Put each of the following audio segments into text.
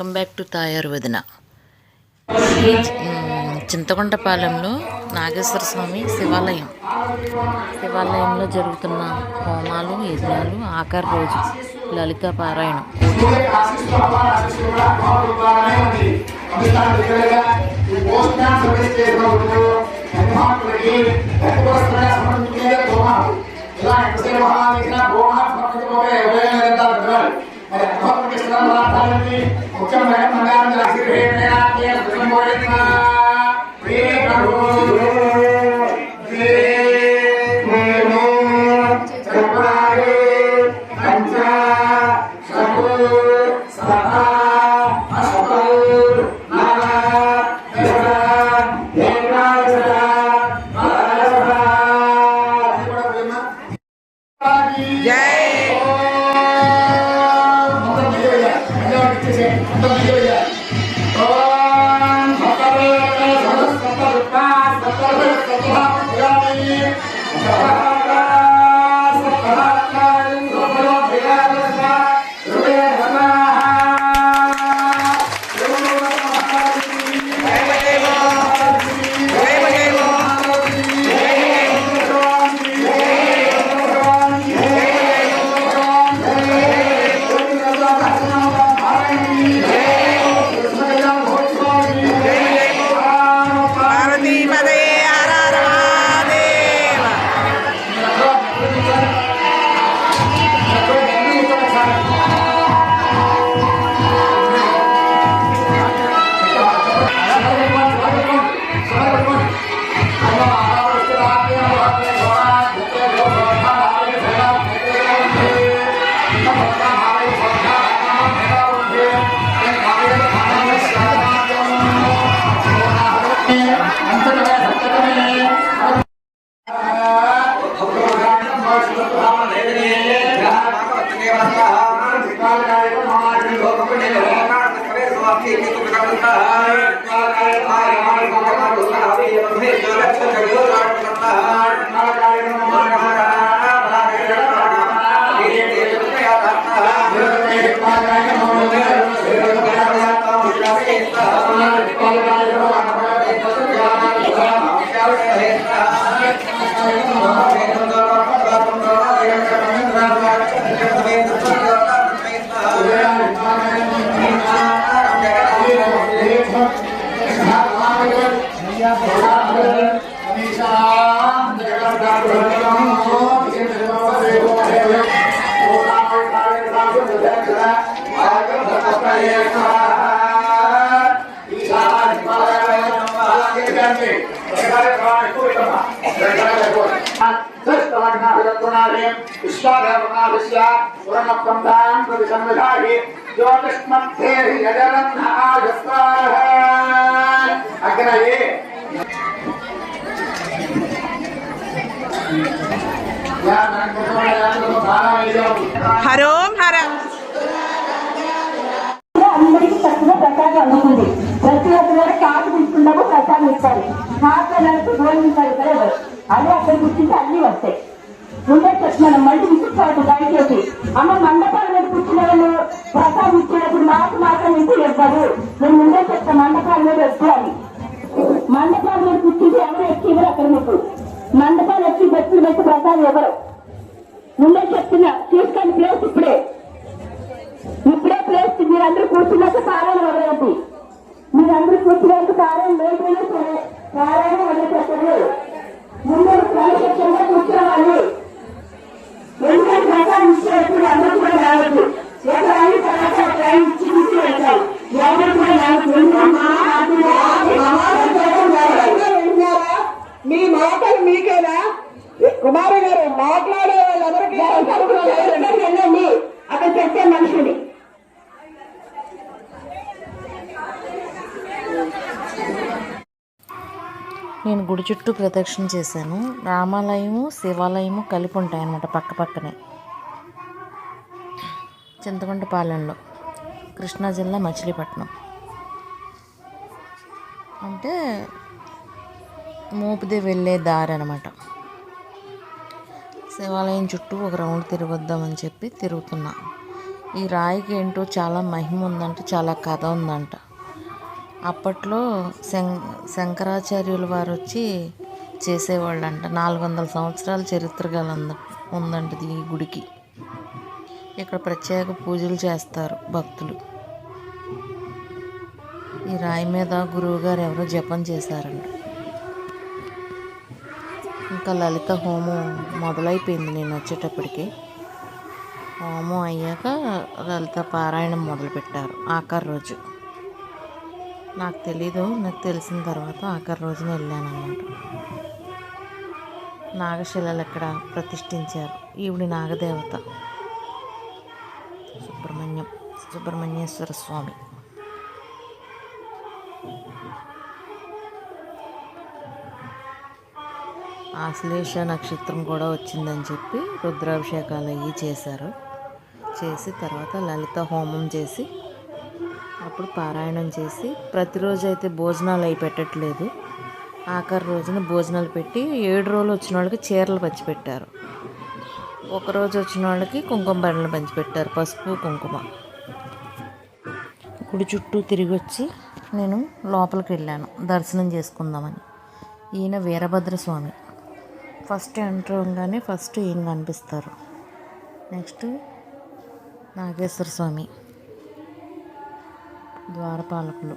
Welcome back to తాయారు వదిన ఈ చింతకొండపాలెంలో నాగేశ్వర స్వామి శివాలయం. శివాలయంలో జరుగుతున్న హోమాలు యజ్ఞాలు ఆఖరి రోజు లలిత పారాయణం. Bukan banyak mengambil hasil అగ్రయే హరోం హర. అందరికీ చక్కగా ప్రసాదం అందుతుంది ప్రతి ఒక్కరు కాపు తీసుకున్నాము ప్రసాదం ఇస్తారు. కాపు భోజనం ఇస్తారు ఇక్కడ ఎవరు. అదే అక్కడ కూర్చుంటే అన్ని వస్తాయి ముందే చెప్తున్నాను మళ్ళీ విసుక్కోవద్దు దయచేసి అమ్మ మండపాల మీద కూర్చున్న వాళ్ళు ప్రసాదం ఇచ్చేటప్పుడు మాకు మాత్రం ఇంటి ఇవ్వరు నేను ముందే చెప్తాను మండపాల మీద వద్దు అని మండపాల మీద కూర్చుంటే ఎవరు ఎక్కి ఇవ్వరు అక్కడ మీకు మండపాలు ఎక్కి బెట్టులు పెట్టి ప్రసాదం ఇవ్వరు ముందే చెప్తున్నా తీసుకోండి ప్లేస్ ఇప్పుడే ఇప్పుడే ప్లేస్ మీరందరూ కూర్చున్నాక పారాయణ వదలద్దు మీరందరూ కూర్చున్నాక పారాయణ లేకపోయినా సరే పారాయణ వదిలిపెట్టండి ముందు క్రమశిక్షణగా కూర్చోవాలి ఎందుకంటే ప్రసాదం ఇచ్చేటప్పుడు అందరూ కూడా రావద్దు ఎక్కడ అయిన తర్వాత ట్రైన్ ఇచ్చి ఇచ్చి వెళ్తారు ఎవరు కూడా రావద్దు వింటున్నారా? మీ మాటలు మీకేనా కుమారి గారు మాట్లాడే వాళ్ళెవరికి వెళ్ళండి అక్కడ చెప్పే మనుషుని నేను గుడి చుట్టూ ప్రదక్షిణ చేశాను. రామాలయము శివాలయము కలిపి ఉంటాయి అన్నమాట పక్క పక్కనే. చింతకొండపాలెంలో కృష్ణా జిల్లా మచిలీపట్నం. అంటే మోపుదే వెళ్ళే దారి అనమాట శివాలయం చుట్టూ ఒక రౌండ్ తిరగొద్దామని చెప్పి తిరుగుతున్నా. ఈ రాయికి ఏంటో చాలా మహిమ ఉందంట చాలా కథ ఉందంట. అప్పట్లో శం శంకరాచార్యుల వారు వచ్చి చేసేవాళ్ళంట. నాలుగు వందల సంవత్సరాల చరిత్ర గల ఉందంట ఈ గుడికి. ఇక్కడ ప్రత్యేక పూజలు చేస్తారు భక్తులు. ఈ రాయి మీద గురువుగారు ఎవరో జపం చేశారంట. ఇంకా లలిత హోమం మొదలైపోయింది నేను వచ్చేటప్పటికి. హోమం అయ్యాక లలిత పారాయణం మొదలుపెట్టారు. ఆఖరి రోజు. నాకు తెలీదు. నాకు తెలిసిన తర్వాత ఆఖరి రోజున వెళ్ళానమాట నాగశిలలు ఇక్కడ ప్రతిష్ఠించారు? ఈవిడి నాగదేవత. సుబ్రహ్మణ్యం సుబ్రహ్మణ్యేశ్వర స్వామి. ఆశ్లేష నక్షత్రం కూడా వచ్చిందని చెప్పి రుద్రాభిషేకాలు అవి చేశారు. చేసి తర్వాత లలిత హోమం చేసి అప్పుడు పారాయణం చేసి ప్రతిరోజు అయితే భోజనాలు అవి పెట్టట్లేదు. ఆఖరి రోజున భోజనాలు పెట్టి ఏడు రోజులు వచ్చిన వాళ్ళకి చీరలు పంచిపెట్టారు. ఒకరోజు వచ్చిన వాళ్ళకి కుంకుమ బట్టలు పంచిపెట్టారు పసుపు కుంకుమ. గుడి చుట్టూ తిరిగి వచ్చి నేను లోపలికి వెళ్ళాను దర్శనం చేసుకుందామని. ఈయన వీరభద్ర స్వామి ఫస్ట్ ఎంటర్ అవగానే ఫస్ట్ ఈయన కనిపిస్తారు? నెక్స్ట్ నాగేశ్వర స్వామి. ద్వారపాలకులు.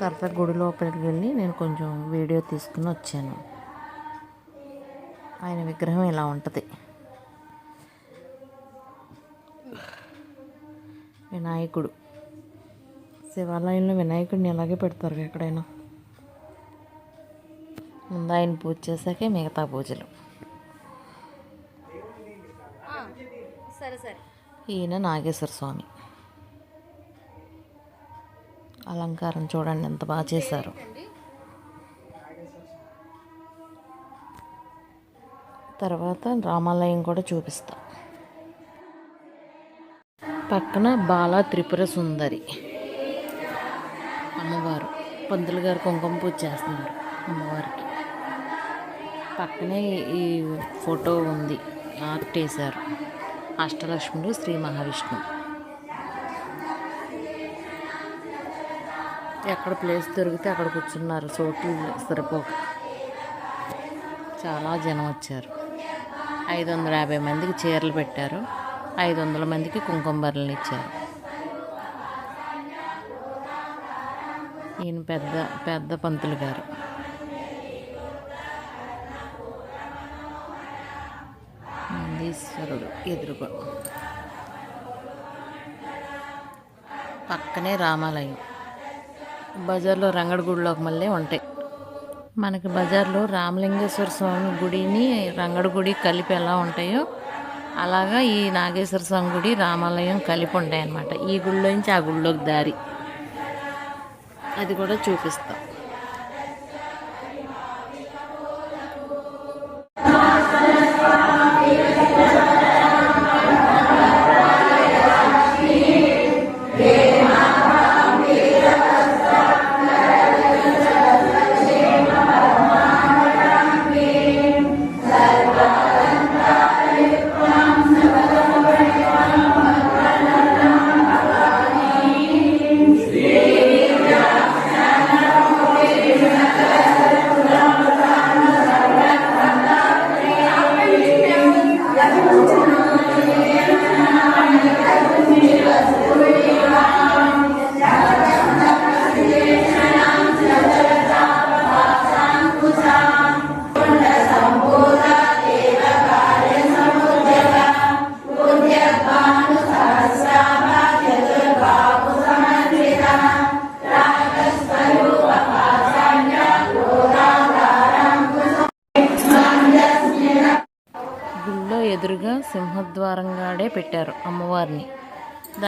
తర్వాత గుడి లోపలికి వెళ్ళి నేను కొంచెం వీడియో తీసుకుని వచ్చాను. ఆయన విగ్రహం ఇలా ఉంటుంది. వినాయకుడు. శివాలయంలో వినాయకుడిని ఇలాగే పెడతారు ఎక్కడైనా? ముందు ఆయన పూజ చేశాకే మిగతా పూజలు. సరే సరే. ఈయన నాగేశ్వర స్వామి. అలంకారం చూడండి ఎంత బాగా చేశారు. తర్వాత రామాలయం కూడా చూపిస్తా. పక్కన బాలా త్రిపుర సుందరి అమ్మవారు. పంతులు గారు కుంకుమ పూజ చేస్తున్నారు అమ్మవారికి. పక్కనే ఈ ఫోటో ఉంది. ఆర్ట్ వేశారు అష్టలక్ష్ముడు శ్రీ మహావిష్ణు ఎక్కడ ప్లేస్ దొరికితే అక్కడ కూర్చున్నారు. చోట్లు సరిపోక. చాలా జనం వచ్చారు. ఐదు వందల యాభై మందికి చీరలు పెట్టారు. ఐదు వందల మందికి కుంకుమ ఇచ్చారు. ఈయన పెద్ద పెద్ద పంతులు గారు. ఎదురుగా. పక్కనే రామాలయం. బజార్లో రంగడిగుడిలోకి మళ్ళీ ఉంటాయి. మనకి బజార్లో రామలింగేశ్వర స్వామి గుడిని రంగడి గుడి కలిపి ఎలా ఉంటాయో అలాగా ఈ నాగేశ్వర స్వామి గుడి రామాలయం కలిపి ఉంటాయన్నమాట. ఈ ఈ గుడిలోంచి ఆ గుడిలోకి దారి. అది కూడా చూపిస్తాం.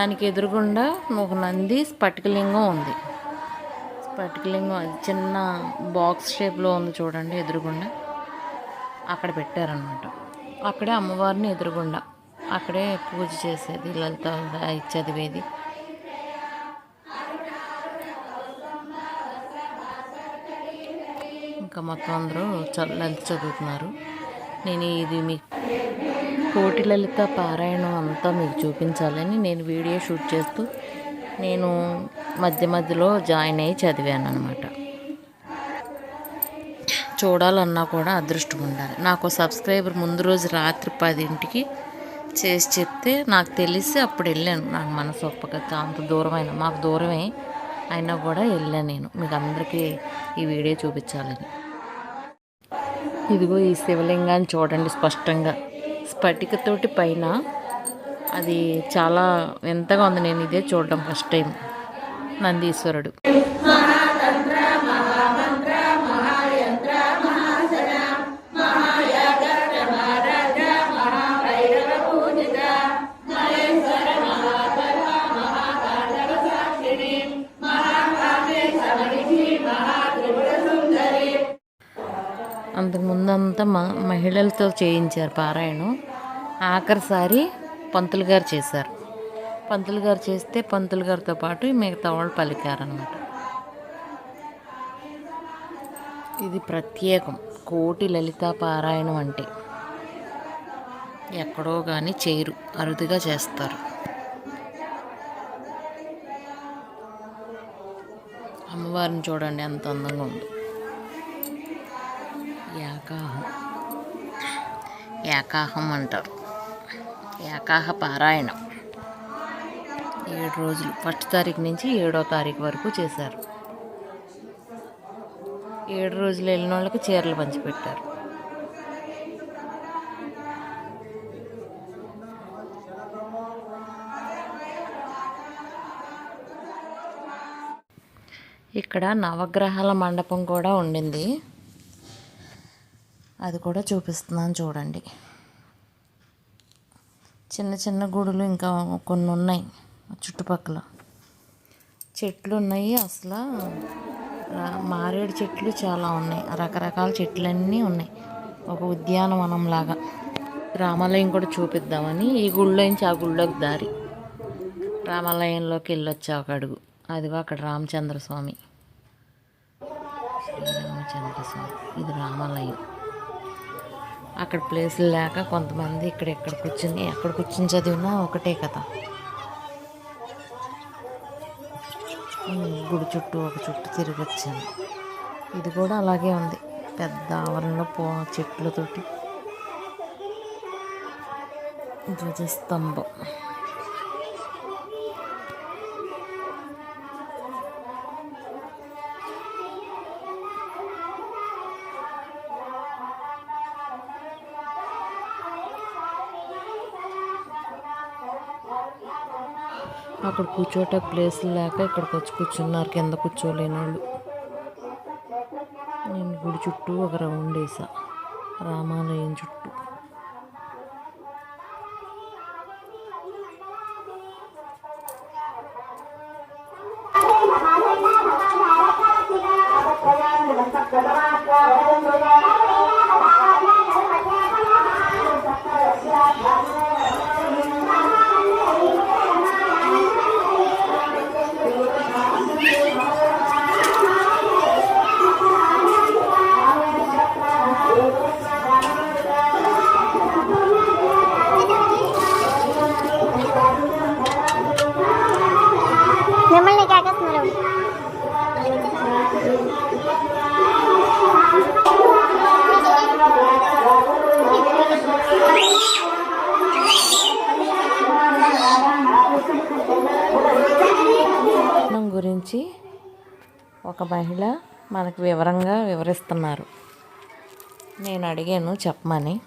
దానికి ఎదురుగుండా ఒక నంది స్ఫటికలింగం ఉంది. స్ఫటికలింగం అది చిన్న బాక్స్ షేప్లో ఉంది చూడండి ఎదురుగుండా. అక్కడ పెట్టారనమాట అక్కడే అమ్మవారిని ఎదురుగుండా. అక్కడే పూజ చేసేది లలిత చదివేది ఇంకా మొత్తం అందరూ చ- లలిత చదువుతున్నారు. నేను ఇది మీకు కోటి లలిత పారాయణం అంతా మీకు చూపించాలని నేను వీడియో షూట్ చేస్తూ నేను మధ్య మధ్యలో జాయిన్ అయ్యి చదివాను అనమాట చూడాలన్నా కూడా అదృష్టం ఉండాలి. నాకు సబ్స్క్రైబర్ ముందు రోజు రాత్రి పదింటికి చేసి చెప్తే నాకు తెలిసి అప్పుడు వెళ్ళాను. నాకు మనసు ఒప్పక అంత దూరమైన మాకు దూరమే అయినా కూడా వెళ్ళాను నేను. మీకు అందరికీ ఈ వీడియో చూపించాలని. ఇదిగో ఈ శివలింగాన్ని చూడండి స్పష్టంగా. స్ఫటికతోటి పైన అది చాలా వింతగా ఉంది నేను ఇదే చూడడం ఫస్ట్ టైం. నందీశ్వరుడు. అంతకుముందు అంతా మహిళలతో చేయించారు పారాయణం. ఆఖరిసారి పంతులు గారు చేశారు. పంతులు గారు చేస్తే పంతులు గారితో పాటు మిగతా వాళ్ళు పలికారనమాట ఇది ప్రత్యేకం. కోటి లలిత పారాయణం అంటే ఎక్కడో కానీ చేయరు అరుదుగా చేస్తారు. అమ్మవారిని చూడండి ఎంత అందంగా ఉందో. ఏకాహం. ఏకాహం అంటారు. ఏకాహ పారాయణం. ఏడు రోజులు. ఫస్ట్ తారీఖు నుంచి ఏడో తారీఖు వరకు చేశారు. ఏడు రోజులు వెళ్ళిన వాళ్ళకి చీరలు పంచిపెట్టారు. ఇక్కడ నవగ్రహాల మండపం కూడా ఉండింది. అది కూడా చూపిస్తున్నాను చూడండి. చిన్న చిన్న గుడులు ఇంకా కొన్ని ఉన్నాయి చుట్టుపక్కల. చెట్లు ఉన్నాయి అసలు మారేడు చెట్లు చాలా ఉన్నాయి. రకరకాల చెట్లన్నీ ఉన్నాయి. ఒక ఉద్యానవనం లాగా. రామాలయం కూడా చూపిద్దామని ఈ గుళ్ళో నుంచి ఆ గుళ్ళోకి దారి. రామాలయంలోకి వెళ్ళొచ్చా ఒక అడుగు. అదిగో అక్కడ రామచంద్ర స్వామి స్వామి ఇది రామాలయం. అక్కడ ప్లేసులు లేక కొంతమంది ఇక్కడ ఎక్కడ కూర్చుని ఎక్కడ కూర్చుని చదివినా ఒకటే కదా. గుడి చుట్టూ ఒక చుట్టూ తిరిగి వచ్చాను. ఇది కూడా అలాగే ఉంది. పెద్ద ఆవరణలో పో చెట్లతోటి. ధ్వజస్తంభం. అక్కడ కూర్చోట ప్లేస్ లేక ఇక్కడికి వచ్చి కూర్చున్నారు. కింద కూర్చోలేని వాళ్ళు నేను గుడి చుట్టూ ఒక రౌండ్ వేసా. రామాలయం చుట్టూ. ఒక మహిళ మనకు వివరంగా వివరిస్తున్నారు. నేను అడిగాను చెప్పమని.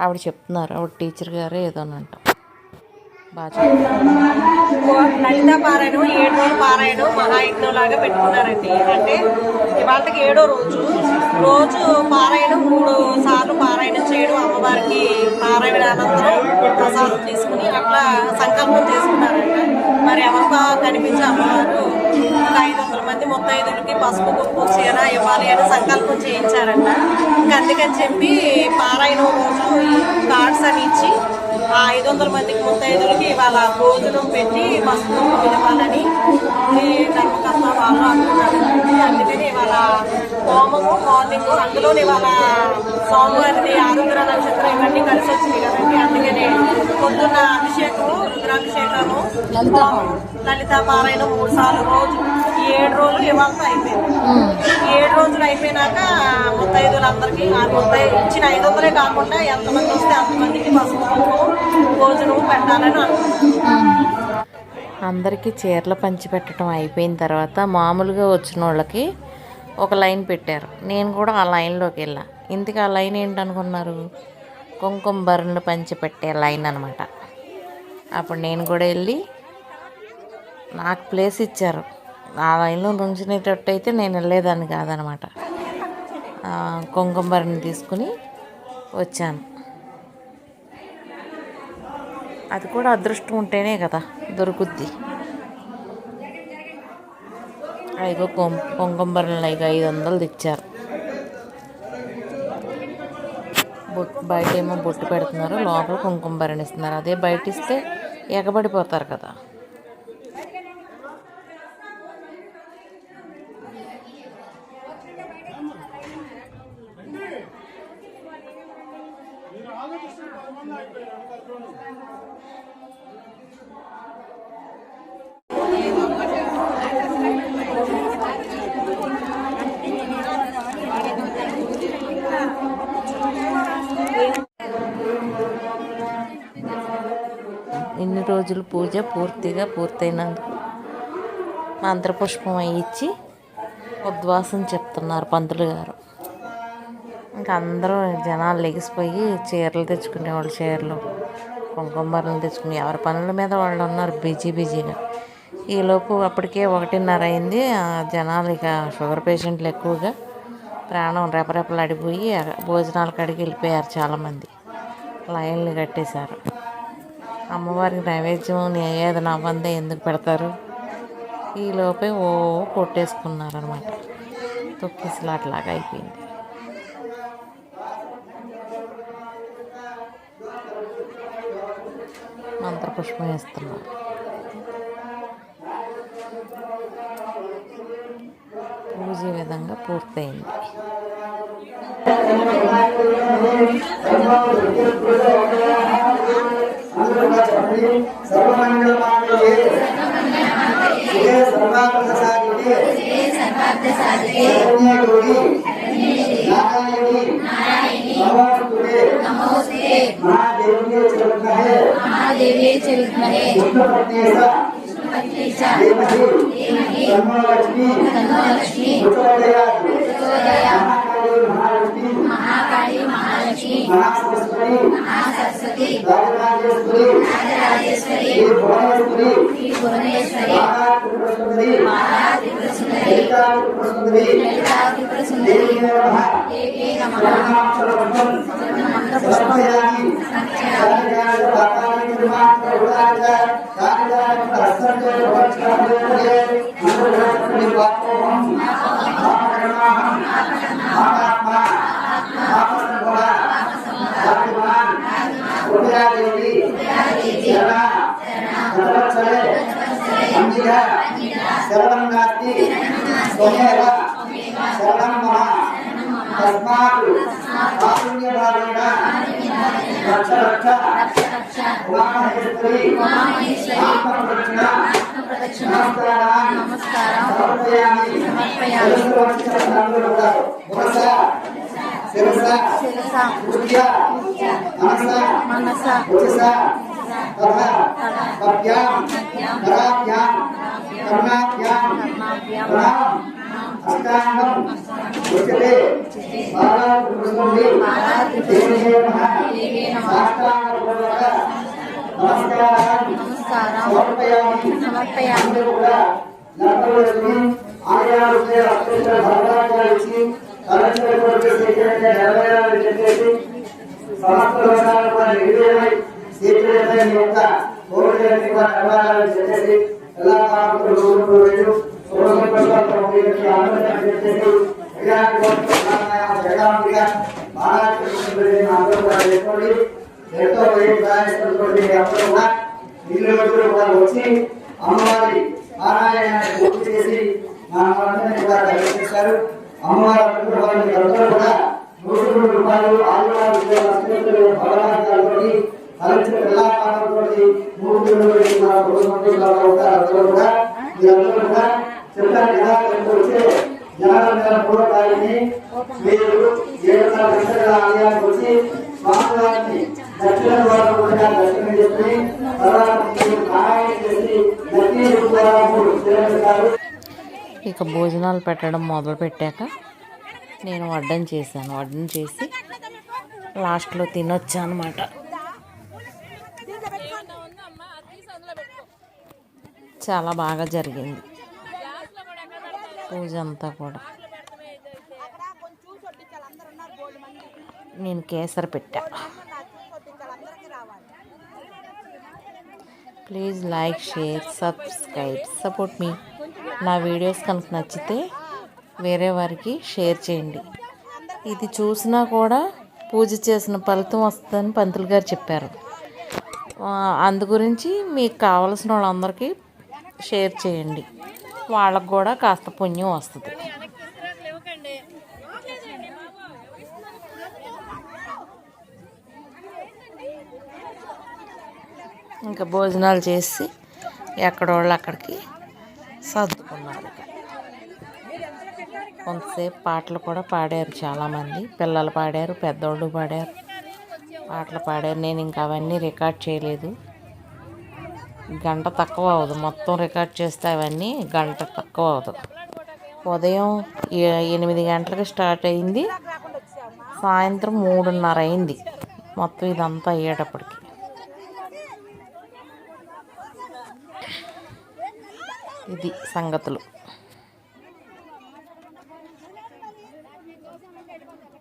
ఆవిడ చెప్తున్నారు ఆవిడ టీచర్ గారు ఏదోనంట. అని అంటాం లలిత పారాయణం ఏడు రోజుల పారాయణం మహాయజ్ఞం లాగా పెట్టుకున్నారండి. అంటే ఇవాళకి ఏడో రోజు. రోజు పారాయణం మూడు సార్లు పారాయణం చేయడం అమ్మవారికి పారాయణ అనంతరం ప్రసాదం తీసుకుని అట్లా సంకల్పం చేసుకున్నారంట. మరి ఎవరు కనిపించే అమ్మవారు ఒక ఐదు వందల మంది ముత్తైదులకి పసుపు కుంకుమ చీర ఇవ్వాలి అని సంకల్పం చేయించారంట. ఇంకా అందుకని చెప్పి పారాయణం రోజు కార్డ్స్ అని ఇచ్చి ఆ ఐదు వందల మందికి ముత్తైదులకి ఇవాళ భోజనం పెట్టి మస్తు పిలవాలని ధర్మకర్త వాళ్ళు అనుకున్నారు అందుకని ఇవాళ హోమము మార్నింగ్ అందులో ఇవాళ సోమవారిది ఆరుద్ర నక్షత్రం ఇవన్నీ కలిసి వచ్చింది కదండి. అందుకనే పొద్దున్న అభిషేకము రుద్రాభిషేకము లలిత పారాయణ. మూడు సార్లు రోజు. ఏడు రోజులు ఇవాళ అయిపోయింది. ఈ ఏడు రోజులు అయిపోయినాక ముత్తైదులందరికీ ఆ ముత్తై ఇచ్చిన ఐదు వందలే కాకుండా ఎంతమంది వస్తే అంతమందికి పసుపు భోజనం పెట్టాలని అనుకుంటున్నాం అందరికీ చీరలు పంచిపెట్టడం అయిపోయిన తర్వాత మామూలుగా వచ్చిన వాళ్ళకి ఒక లైన్ పెట్టారు. నేను కూడా ఆ లైన్లోకి వెళ్ళా. ఇంతకీ ఆ లైన్ ఏంటనుకున్నారు? కుంకుమ బరులు పంచిపెట్టే లైన్ అనమాట అప్పుడు నేను కూడా వెళ్ళి నాకు ప్లేస్ ఇచ్చారు. ఆ లైన్లో నుంచునేటట్టు అయితే నేను వెళ్ళేదాన్ని కాదనమాట కుంకుమ బరిని తీసుకుని వచ్చాను. అది కూడా అదృష్టం ఉంటేనే కదా దొరుకుద్ది. అయిగో కొం పొంగంబరలు అయిగో ఐదు వందలు తెచ్చారు. బొట్టు బయట ఏమో బొట్టు పెడుతున్నారు లోపల కుంకుమ భరణిస్తున్నారు అదే బయట ఇస్తే ఎగబడిపోతారు కదా. రోజులు పూజ పూర్తిగా పూర్తయినందుకు మంత్రపుష్పం అయి ఇచ్చి ఉద్వాసం చెప్తున్నారు పంతులు గారు. ఇంకా అందరూ జనాలు లెగిసిపోయి చీరలు తెచ్చుకునే వాళ్ళు చీరలు కుంకుమరలు తెచ్చుకుని ఎవరి పనుల మీద వాళ్ళు ఉన్నారు బిజీ బిజీగా. ఈలోపు అప్పటికే ఒకటిన్నర అయింది. ఆ జనాలు ఇక షుగర్ పేషెంట్లు ఎక్కువగా ప్రాణం రెపరెపలు అడిగిపోయి భోజనాల కాడికి వెళ్ళిపోయారు చాలామంది. లైన్లు కట్టేశారు. అమ్మవారికి నైవేద్యం నివేదన అవ్వందే ఎందుకు పెడతారు? ఈ లోపే ఓ కొట్టేసుకున్నారనమాట తొక్కిసలాట్లాగా అయిపోయింది. మంత్రపుష్పం వేస్తున్నారు. పూజ విధంగా పూర్తయింది. నారాయణి నమోస్తుతే మహాదేవ్యే చరిత్మహే విష్ణుపత్నేశ ధీమహి తన్నోలక్ష్మి ప్రచోదయాత్ మహాకాళీ महालक्ष्मी महासरस्वती महासरस्वती राजराजेश्वरी राजराजेश्वरी भुवनेश्वरी भुवनेश्वरी महात्रिपुरसुंदरी महात्रिपुरसुंदरी ललितात्रिपुरसुंदरी ललितात्रिपुरसुंदरी देवी नमः सर्वनामसर्वं सर्वयामि सर्वयामि पातालि निर्माण करुणार्थ कालिदास हस्तंजय भक्ताभ्योदय अनुग्रह निवासोऽहं महाकरणाहं महात्मा త్రిపుర సుందరి లలితా త్రిపుర సుందరి దేవీ నమః శరణం నాస్తి త్వమేవ శరణం మమ తస్మాత్ కారుణ్యభావేన రక్ష రక్ష ఉమామహేశ్వరి ఆత్మప్రదక్షిణ నమస్కారం సమర్పయామి మనస శిరస బుద్ధ్య మనస ఉచస తథ పద్భ్యాం కరాభ్యాం కర్ణాభ్యాం ప్రణాం అష్టాంగం ఉచ్యతే బాలాత్రిపురసుంది దేవే నమః సాష్టాంగపూర్వక నమస్కారం సమర్పయామి సమర్పయామి. కూడా నరకవేసుకుని ఆలయాలు అత్యంత భద్రంగా ఇచ్చి కలెక్టర్ కొరకు నెరవేరాలని చెప్పేసి సమస్త లోకాలు కూడా నిర్వీర్యమై సేకరించే యొక్క కోరికలన్నీ కూడా నెరవేరాలని చెప్పేసి ఎలా కాకుండా రోజు రోజు ఇల్లు వచ్చి అమ్మవారి పారాయణాన్ని పూర్తి చేసి మా వాళ్ళందరినీ కూడా అమ్మవారి అనుగ్రహానికి అందరూ కూడా నూట రెండు రూపాయలు ఆదివారం విజయ లక్ష్మీదేవి భగవానికి మూడు అందరూ కూడా మీరందరూ కూడా చెప్పారు కదా వచ్చే జనాల పూర్వకాలని మీరు ఆలయానికి వచ్చి స్వామివారిని దక్షిణ కూడా దర్శనం చేసి తర్వాత ఆయన చేసి దక్షిణ ఇక భోజనాలు పెట్టడం మొదలు పెట్టాక నేను వడ్డం చేశాను. వడ్డం చేసి లాస్ట్లో తినొచ్చా అనమాట చాలా బాగా జరిగింది. పూజ అంతా కూడా. నేను కేసరి పెట్టా. Please like share subscribe support మీ. నా వీడియోస్ కనుక నచ్చితే వేరే వారికి షేర్ చేయండి. ఇది చూసినా కూడా పూజ చేసిన ఫలితం వస్తుందని పంతులు గారు చెప్పారు. అందు గురించి మీకు కావలసిన వాళ్ళందరికీ షేర్ చేయండి. వాళ్ళకు కూడా కాస్త పుణ్యం వస్తుంది. ఇంకా భోజనాలు చేసి ఎక్కడోళ్ళు అక్కడికి సర్దుకున్నారు కొంతసేపు పాటలు కూడా పాడారు చాలామంది. పిల్లలు పాడారు పెద్దోళ్ళు పాడారు పాటలు పాడారు. నేను ఇంకా అవన్నీ రికార్డ్ చేయలేదు. గంట తక్కువ అవ్వదు. మొత్తం రికార్డ్ చేస్తే అవన్నీ గంట తక్కువ అవ్వదు. ఉదయం ఎనిమిది గంటలకు స్టార్ట్ అయింది. సాయంత్రం మూడున్నర అయింది. మొత్తం ఇదంతా అయ్యేటప్పటికి ఇది సంగతులు.